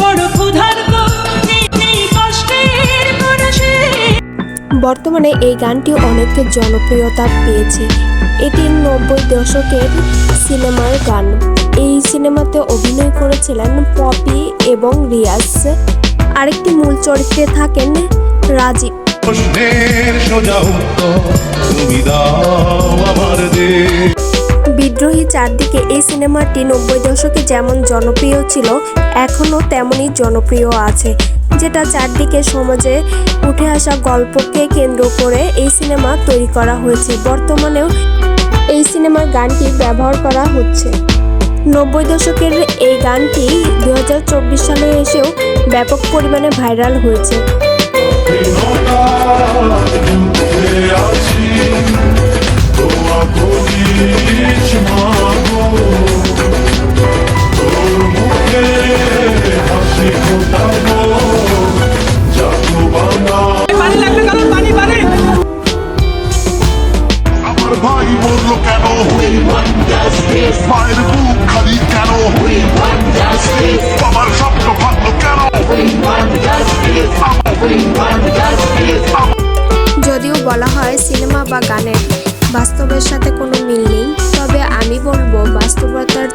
বড়। বর্তমানে এই গানটি অনেক জনপ্রিয়তা পেয়েছে। এটি নব্বই দশকের সিনেমার গান। এই সিনেমাতে অভিনয় করেছিলেন পপি এবং রিয়াজ। আরেকটি মূল চরিত্রে থাকেন রাজীব। প্রশ্নের সোজা উত্তর তুমি দাও। চারদিকে এই সিনেমাটি নব্বই দশকে যেমন জনপ্রিয় ছিল, এখনও তেমনই জনপ্রিয় আছে। যেটা চারদিকে সমাজে উঠে আসা গল্পকে কেন্দ্র করে এই সিনেমা তৈরি করা হয়েছে। বর্তমানেও এই সিনেমার গানটি ব্যবহার করা হচ্ছে। নব্বই দশকের এই গানটি দু সালে এসেও ব্যাপক পরিমাণে ভাইরাল হয়েছে। আমার ভাই বলল কেন? মায়ের বুক খালি কেন? বাবার স্বপ্ন ভাঙলো কেন? যদিও বলা হয় সিনেমা বা গানের বাস্তবের সাথে কোনো মিল নেই তবে আমি বলব বাস্তবতার